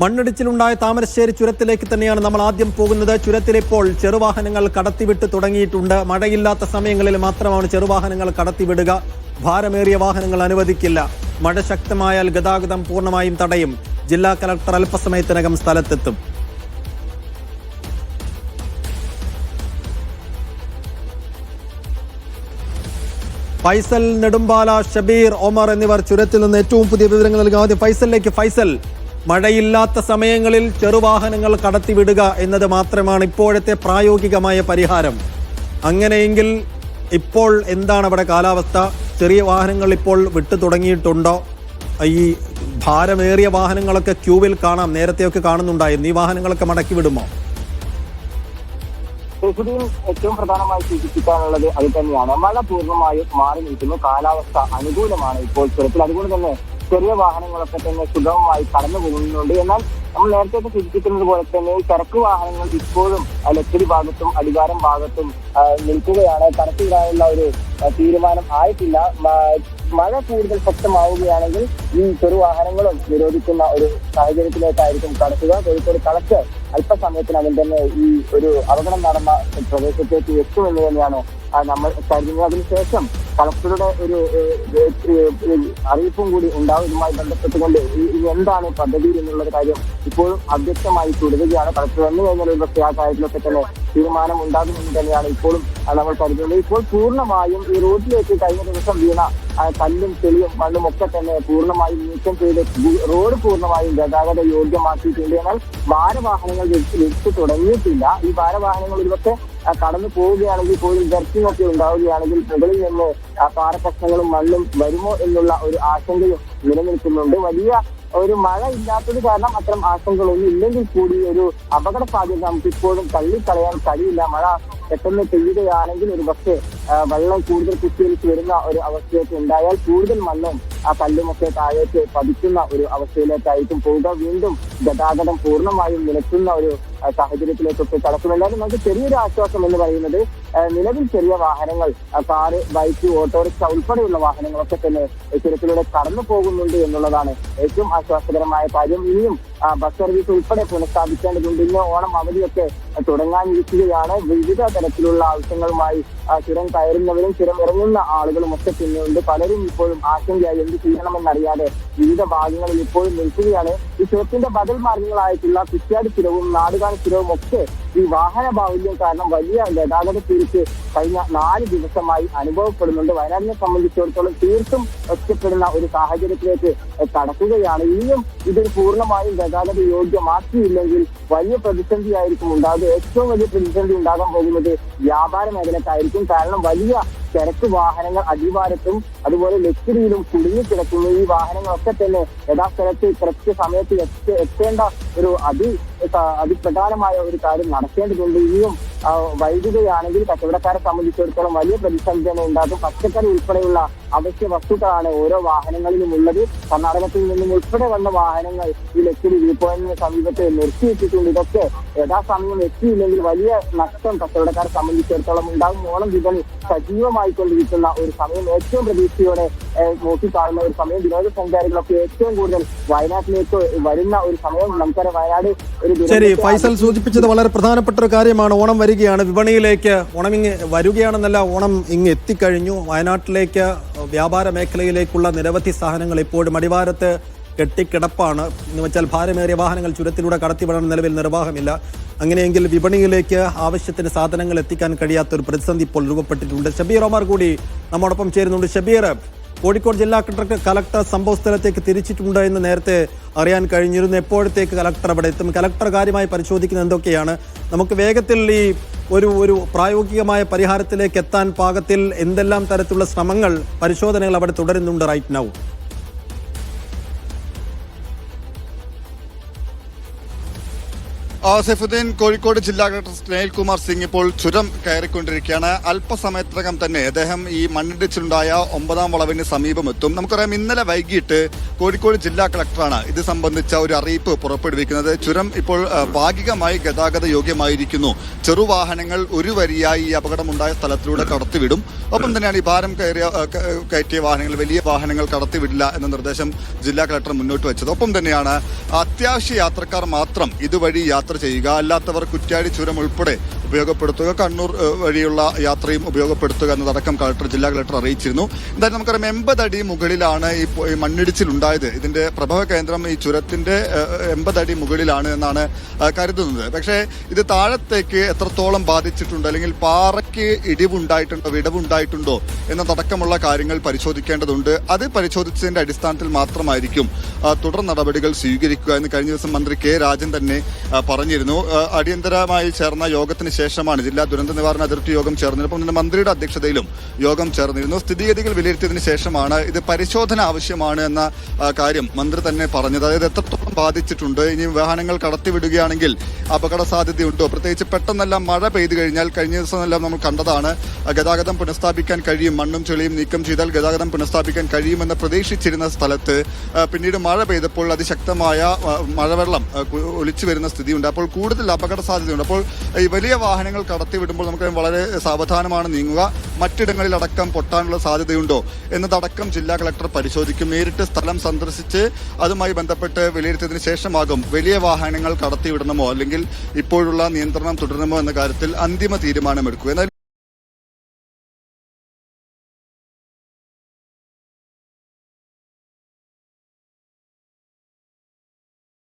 മണ്ണിടിച്ചിലുണ്ടായ താമരശ്ശേരി ചുരത്തിലേക്ക് തന്നെയാണ് നമ്മൾ ആദ്യം പോകുന്നത്. ചുരത്തിലിപ്പോൾ ചെറുവാഹനങ്ങൾ കടത്തിവിട്ട് തുടങ്ങിയിട്ടുണ്ട്. മഴയില്ലാത്ത സമയങ്ങളിൽ മാത്രമാണ് ചെറുവാഹനങ്ങൾ കടത്തിവിടുക. ഭാരമേറിയ വാഹനങ്ങൾ അനുവദിക്കില്ല. മഴ ശക്തമായാൽ ഗതാഗതം പൂർണമായും തടയും. ജില്ലാ കലക്ടർ അല്പസമയത്തിനകം സ്ഥലത്തെത്തും. ഫൈസൽ നെടുമ്പാല ഷബീർ ഒമർ എന്നിവർ ചുരത്തിൽ നിന്ന് ഏറ്റവും പുതിയ വിവരങ്ങൾ നൽകും ആദ്യം ഫൈസലിലേക്ക്. ഫൈസൽ മഴയില്ലാത്ത സമയങ്ങളിൽ ചെറുവാഹനങ്ങൾ കടത്തിവിടുക എന്നത് മാത്രമാണ് ഇപ്പോഴത്തെ പ്രായോഗികമായ പരിഹാരം. അങ്ങനെയെങ്കിൽ ഇപ്പോൾ എന്താണ് അവിടെ കാലാവസ്ഥ? ചെറിയ വാഹനങ്ങൾ ഇപ്പോൾ വിട്ടു തുടങ്ങിയിട്ടുണ്ടോ? ഈ ഭാരമേറിയ വാഹനങ്ങളൊക്കെ ക്യൂവിൽ കാണാം നേരത്തെയൊക്കെ കാണുന്നുണ്ടായിരുന്നു. ഈ വാഹനങ്ങളൊക്കെ മടക്കി വിടുമോ? ഏറ്റവും പ്രധാനമായി സൂചിപ്പിക്കാനുള്ളത് അത് തന്നെയാണ്. മഴ പൂർണമായും മാറി നിൽക്കുന്നു. കാലാവസ്ഥ അനുകൂലമാണ് ഇപ്പോൾ ചുരത്തിൽ അതുകൊണ്ട് തന്നെ ചെറിയ വാഹനങ്ങളൊക്കെ തന്നെ സുഗമമായി കടന്നു പോകുന്നുണ്ട്. എന്നാൽ നമ്മൾ നേരത്തെ സൂചിപ്പിക്കുന്നത് പോലെ തന്നെ ഈ ചരക്ക് വാഹനങ്ങൾ ഇപ്പോഴും ലക്കിടി ഭാഗത്തും അടിവാരം ഭാഗത്തും നിൽക്കുകയാണ്. കടത്തിടാനുള്ള ഒരു തീരുമാനം ആയിട്ടില്ല. മഴ കൂടുതൽ ശക്തമാവുകയാണെങ്കിൽ ഈ ചെറുവാഹനങ്ങളും നിരോധിക്കുന്ന ഒരു സാഹചര്യത്തിലേക്കായിരിക്കും കടത്തുക കോഴിക്കോട് കളക്ടർ അല്പസമയത്തിനകം തന്നെ ഈ ഒരു അപകടം നടന്ന പ്രദേശത്തേക്ക് എത്തുമെന്ന് തന്നെയാണ് നമ്മൾ കരുതുന്നത് അതിനുശേഷം കളക്ടറുടെ ഒരു അറിയിപ്പും കൂടി ഉണ്ടാവും ഇതുമായി ബന്ധപ്പെട്ടുകൊണ്ട് ഇനി എന്താണ് പദ്ധതി എന്നുള്ള കാര്യം ഇപ്പോഴും അവ്യക്തമായി തുടരുകയാണ്. കളക്ടർ വന്നു കഴിഞ്ഞാൽ പക്ഷേ ആ കാര്യത്തിലൊക്കെ തന്നെ തീരുമാനം ഉണ്ടാകുമെന്ന് തന്നെയാണ് ഇപ്പോഴും നമ്മൾ കരുതുന്നത്. ഇപ്പോൾ പൂർണമായും ഈ റോഡിലേക്ക് കഴിഞ്ഞ ദിവസം വീണ കല്ലും ചെളിയും മണ്ണും ഒക്കെ തന്നെ പൂർണമായും നീക്കം ചെയ്ത് റോഡ് പൂർണമായും ഗതാഗത യോഗ്യമാക്കിയിട്ടുണ്ട്. എന്നാൽ ഭാരവാഹനങ്ങൾ വിളിച്ചു തുടങ്ങിയിട്ടില്ല. ഈ ഭാരവാഹനങ്ങൾ ആ, കടന്നു പോവുകയാണെങ്കിൽ പോലും ദർശനമൊക്കെ ഉണ്ടാവുകയാണെങ്കിൽ മുകളിൽ നിന്ന് പാറക്കഷ്ണങ്ങളും മണ്ണും വരുമോ എന്നുള്ള ഒരു ആശങ്കയും നിലനിൽക്കുന്നുണ്ട്. വലിയ ഒരു മഴ ഇല്ലാത്തത് കാരണം അത്തരം ആശങ്കകളൊന്നും ഇല്ലെങ്കിൽ കൂടി ഒരു അപകട സാധ്യത നമുക്ക് ഇപ്പോഴും തള്ളിക്കളയാൻ കഴിയില്ല. മഴ പെട്ടെന്ന് പെയ്യുകയാണെങ്കിൽ ഒരു പക്ഷേ വെള്ളം കൂടുതൽ കുത്തിയൊലിച്ച് വരുന്ന ഒരു അവസ്ഥയൊക്കെ ഉണ്ടായാൽ കൂടുതൽ മണ്ണും ആ കല്ലുമൊക്കെ താഴേക്ക് പതിക്കുന്ന ഒരു അവസ്ഥയിലേക്കായിരിക്കും പോവുക. വീണ്ടും ഗതാഗതം പൂർണമായും നിലക്കുന്ന ഒരു സാഹചര്യത്തിലേക്കൊക്കെ കടക്കും എന്തായാലും നമുക്ക് ചെറിയൊരു ആശ്വാസം എന്ന് പറയുന്നത് നിലവിൽ ചെറിയ വാഹനങ്ങൾ കാറ് ബൈക്ക് ഓട്ടോറിക്ഷ ഉൾപ്പെടെയുള്ള വാഹനങ്ങളൊക്കെ തന്നെ ചുരത്തിലൂടെ കടന്നു പോകുന്നുണ്ട് എന്നുള്ളതാണ് ഏറ്റവും ആശ്വാസകരമായ കാര്യം. ഇനിയും ബസ് സർവീസ് ഉൾപ്പെടെ പുനഃസ്ഥാപിക്കേണ്ടതുണ്ട്. ഇന്ന് ഓണം അവധിയൊക്കെ തുടങ്ങാനിരിക്കുകയാണ്. വിവിധ തരത്തിലുള്ള ആവശ്യങ്ങളുമായി ചുരം കയറുന്നവരും ചുരം ഇറങ്ങുന്ന ആളുകളും ഒക്കെ പിന്നെയുണ്ട്. പലരും ഇപ്പോഴും ആശങ്കയായി എന്ത് ചെയ്യണമെന്നറിയാതെ വിവിധ ഭാഗങ്ങളിൽ ഇപ്പോഴും നിൽക്കുകയാണ്. ഈ ചുരത്തിന്റെ ബദൽ മാർഗങ്ങളായിട്ടുള്ള കുറ്റ്യാടി ചുരവും നാടുകാണി ചുരവും ഒക്കെ ഈ വാഹന ബാഹുല്യം കാരണം വലിയ ഗതാഗത തിരിച്ച് കഴിഞ്ഞ നാല് ദിവസമായി അനുഭവപ്പെടുന്നുണ്ട്. വയനാടിനെ സംബന്ധിച്ചിടത്തോളം തീർത്തും ഒറ്റപ്പെടുന്ന ഒരു സാഹചര്യത്തിലേക്ക് കടക്കുകയാണ്. ഇനിയും ഇതൊരു പൂർണമായും ഗതാഗത യോഗ്യമാക്കിയില്ലെങ്കിൽ വലിയ പ്രതിസന്ധിയായിരിക്കും ഉണ്ടാകുക. ഏറ്റവും വലിയ പ്രതിസന്ധി ഉണ്ടാകാൻ പോകുന്നത് വ്യാപാര മേഖലക്കായിരിക്കും. കാരണം വലിയ ചരക്ക് വാഹനങ്ങൾ അടിവാരത്തും അതുപോലെ ലക്കിടിയിലും കുടുങ്ങിക്കിടക്കുന്നു ഈ വാഹനങ്ങളൊക്കെ തന്നെ യഥാസ്ഥലത്ത് കൃത്യ സമയത്ത് എത്ത- എത്തേണ്ട ഒരു അതി അതിപ്രധാനമായ ഒരു കാര്യം നടക്കേണ്ടതുണ്ട്. ഇനിയും വൈദ്യുതയാണെങ്കിൽ കച്ചവടക്കാരെ സംബന്ധിച്ചിടത്തോളം വലിയ പ്രതിസന്ധി തന്നെ ഉണ്ടാകും. പച്ചക്കറി ഉൾപ്പെടെയുള്ള അവശ്യ വസ്തുക്കളാണ് ഓരോ വാഹനങ്ങളിലും ഉള്ളത്. കർണാടകത്തിൽ നിന്നും ഉൾപ്പെടെ വന്ന വാഹനങ്ങൾ ഈ ലക്കിടി വ്യൂ പോയിന്റിന് സമീപത്ത് നിർത്തിയിട്ടിട്ടുണ്ട്. ഇതൊക്കെ യഥാസമയം എത്തിയില്ലെങ്കിൽ വലിയ നഷ്ടം കച്ചവടക്കാരെ സംബന്ധിച്ചിടത്തോളം ഉണ്ടാകും. ഓണം വിപണി സജീവമായിക്കൊണ്ടിരിക്കുന്ന ഒരു സമയം ഏറ്റവും പ്രതീക്ഷയോടെ നോക്കി നോക്കിക്കാണുന്ന ഒരു സമയം. വിനോദസഞ്ചാരികളൊക്കെ ഏറ്റവും കൂടുതൽ വയനാട്ടിലേക്ക് വരുന്ന ഒരു സമയം. നമുക്കറിയാം വയനാട് ഒരു ശരി ഫൈസൽ സൂചിപ്പിച്ചത് വളരെ പ്രധാനപ്പെട്ട ഒരു കാര്യമാണ്. ഓണം വരികയാണ്. വിപണിയിലേക്ക് ഓണം ഇങ്ങ് വരികയാണെന്നല്ല ഓണം ഇങ്ങ് എത്തിക്കഴിഞ്ഞു. വയനാട്ടിലേക്ക് വ്യാപാര മേഖലയിലേക്കുള്ള നിരവധി സാധനങ്ങൾ ഇപ്പോഴും അടിവാരത്ത് കെട്ടിക്കിടപ്പാണ്. എന്ന് വെച്ചാൽ ഭാരമേറിയ വാഹനങ്ങൾ ചുരത്തിലൂടെ കടത്തിവിടാൻ നിലവിൽ നിർവാഹമില്ല. അങ്ങനെയെങ്കിൽ വിപണിയിലേക്ക് ആവശ്യത്തിന് സാധനങ്ങൾ എത്തിക്കാൻ കഴിയാത്ത ഒരു പ്രതിസന്ധി ഇപ്പോൾ രൂപപ്പെട്ടിട്ടുണ്ട്. ഷബീർ ഒമാർ കൂടി നമ്മോടൊപ്പം ചേരുന്നുണ്ട്. ഷബീർ കോഴിക്കോട് ജില്ലാ കലക്ടർ സംഭവ സ്ഥലത്തേക്ക് തിരിച്ചിട്ടുണ്ട് എന്ന് നേരത്തെ അറിയാൻ കഴിഞ്ഞിരുന്നു. എപ്പോഴത്തേക്ക് കലക്ടർ അവിടെ എത്തും? കലക്ടർ കാര്യമായി പരിശോധിക്കുന്നത് എന്തൊക്കെയാണ്? നമുക്ക് വേഗത്തിൽ ഈ ഒരു ഒരു പ്രായോഗികമായ പരിഹാരത്തിലേക്ക് എത്താൻ പാകത്തിൽ എന്തെല്ലാം തരത്തിലുള്ള ശ്രമങ്ങൾ പരിശോധനകൾ അവിടെ തുടരുന്നുണ്ട് റൈറ്റ് നൗ സൈഫുദ്ദീൻ കോഴിക്കോട് ജില്ലാ കളക്ടർ സ്നേഹിൽ കുമാർ സിംഗ് ഇപ്പോൾ ചുരം കയറിക്കൊണ്ടിരിക്കുകയാണ്. അല്പസമയത്തിനകം തന്നെ അദ്ദേഹം ഈ മണ്ണിടിച്ചിലുണ്ടായ ഒമ്പതാം വളവിന് സമീപം എത്തും. നമുക്കറിയാം ഇന്നലെ വൈകിട്ട് കോഴിക്കോട് ജില്ലാ കളക്ടറാണ് ഇത് സംബന്ധിച്ച ഒരു അറിയിപ്പ് പുറപ്പെടുവിക്കുന്നത്. ചുരം ഇപ്പോൾ ഭാഗികമായി ഗതാഗത യോഗ്യമായിരിക്കുന്നു. ചെറുവാഹനങ്ങൾ ഒരു വരിയായി ഈ അപകടമുണ്ടായ സ്ഥലത്തിലൂടെ കടത്തിവിടും. ഒപ്പം തന്നെയാണ് ഈ ഭാരം കയറിയ കയറ്റിയ വാഹനങ്ങൾ വലിയ വാഹനങ്ങൾ കടത്തിവിടില്ല എന്ന നിർദ്ദേശം ജില്ലാ കളക്ടർ മുന്നോട്ട് വെച്ചത്. ഒപ്പം തന്നെയാണ് അത്യാവശ്യ യാത്രക്കാർ മാത്രം ഇതുവഴി യാത്ര ചെയ്യുക. അല്ലാത്തവർ കുറ്റ്യാടി ചുരം ഉൾപ്പെടെ ഉപയോഗപ്പെടുത്തുക. കണ്ണൂർ വഴിയുള്ള യാത്രയും ഉപയോഗപ്പെടുത്തുക എന്നതടക്കം കളക്ടർ ജില്ലാ കളക്ടർ അറിയിച്ചിരുന്നു. എന്തായാലും നമുക്കറിയാം എൺപത് അടി മുകളിലാണ് ഈ മണ്ണിടിച്ചിൽ ഉണ്ടായത് ഇതിന്റെ പ്രഭവ കേന്ദ്രം ഈ ചുരത്തിന്റെ എൺപത് അടി മുകളിലാണ് എന്നാണ് കരുതുന്നത്. പക്ഷേ ഇത് താഴത്തേക്ക് എത്രത്തോളം ബാധിച്ചിട്ടുണ്ട്? അല്ലെങ്കിൽ പാറയ്ക്ക് ഇടിവുണ്ടായിട്ടുണ്ടോ വിടവുണ്ടായിട്ടുണ്ടോ എന്നതടക്കമുള്ള കാര്യങ്ങൾ പരിശോധിക്കേണ്ടതുണ്ട്. അത് പരിശോധിച്ചതിന്റെ അടിസ്ഥാനത്തിൽ മാത്രമായിരിക്കും തുടർ നടപടികൾ സ്വീകരിക്കുക എന്ന് കഴിഞ്ഞ ദിവസം മന്ത്രി കെ രാജൻ തന്നെ പറഞ്ഞിരുന്നു. അടിയന്തരമായി ചേർന്ന യോഗത്തിന് ശേഷമാണ് ജില്ലാ ദുരന്ത നിവാരണ അതിർത്തി യോഗം ചേർന്നത് ഒപ്പം തന്നെ മന്ത്രിയുടെ അധ്യക്ഷതയിലും യോഗം ചേർന്നിരുന്നു. സ്ഥിതിഗതികൾ വിലയിരുത്തിയതിനു ശേഷമാണ് ഇത് പരിശോധന ആവശ്യമാണ് എന്ന കാര്യം മന്ത്രി തന്നെ പറഞ്ഞത്. അതായത് എത്രത്തോളം ബാധിച്ചിട്ടുണ്ട്? ഇനി വാഹനങ്ങൾ കടത്തിവിടുകയാണെങ്കിൽ അപകട സാധ്യതയുണ്ടോ പ്രത്യേകിച്ച് പെട്ടെന്നെല്ലാം മഴ പെയ്തു കഴിഞ്ഞാൽ കഴിഞ്ഞ ദിവസമെല്ലാം നമ്മൾ കണ്ടതാണ്. ഗതാഗതം പുനഃസ്ഥാപിക്കാൻ കഴിയും. മണ്ണും ചെളിയും നീക്കം ചെയ്താൽ ഗതാഗതം പുനഃസ്ഥാപിക്കാൻ കഴിയുമെന്ന് പ്രതീക്ഷിച്ചിരുന്ന സ്ഥലത്ത് പിന്നീട് മഴ പെയ്തപ്പോൾ അതിശക്തമായ മഴവെള്ളം ഒലിച്ചു വരുന്ന സ്ഥിതിയുണ്ട്. അപ്പോൾ കൂടുതൽ അപകട സാധ്യതയുണ്ട് അപ്പോൾ ഈ വലിയ വാഹനങ്ങൾ കടത്തിവിടുമ്പോൾ നമുക്ക് വളരെ സാവധാനമാണ് നീങ്ങുക. മറ്റിടങ്ങളിലടക്കം പൊട്ടാനുള്ള സാധ്യതയുണ്ടോ എന്നതടക്കം ജില്ലാ കളക്ടർ പരിശോധിക്കും. നേരിട്ട് സ്ഥലം സന്ദർശിച്ച് അതുമായി ബന്ധപ്പെട്ട് വിലയിരുത്തിയതിനു ശേഷമാകും വലിയ വാഹനങ്ങൾ കടത്തിവിടണമോ അല്ലെങ്കിൽ ഇപ്പോഴുള്ള നിയന്ത്രണം തുടരണമോ എന്ന കാര്യത്തിൽ അന്തിമ തീരുമാനമെടുക്കുക. എന്നാൽ